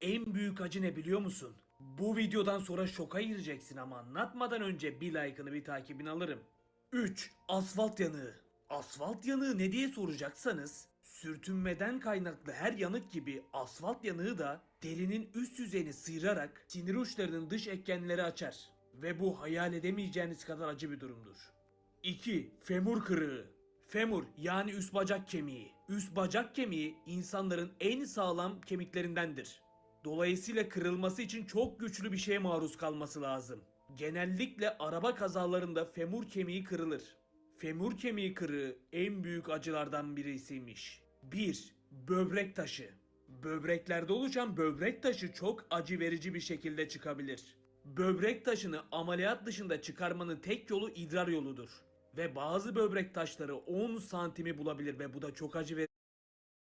En büyük acı ne biliyor musun? Bu videodan sonra şoka gireceksin ama anlatmadan önce bir like'ını bir takibini alırım. 3. Asfalt yanığı. Asfalt yanığı ne diye soracaksanız, sürtünmeden kaynaklı her yanık gibi asfalt yanığı da derinin üst yüzeyini sıyırarak sinir uçlarının dış ekgenleri açar. Ve bu hayal edemeyeceğiniz kadar acı bir durumdur. 2. Femur kırığı. Femur yani üst bacak kemiği. Üst bacak kemiği insanların en sağlam kemiklerindendir. Dolayısıyla kırılması için çok güçlü bir şeye maruz kalması lazım. Genellikle araba kazalarında femur kemiği kırılır. Femur kemiği kırığı en büyük acılardan birisiymiş. 1. Böbrek taşı. Böbreklerde oluşan böbrek taşı çok acı verici bir şekilde çıkabilir. Böbrek taşını ameliyat dışında çıkarmanın tek yolu idrar yoludur. Ve bazı böbrek taşları 10 santimi bulabilir ve bu da çok acı verici.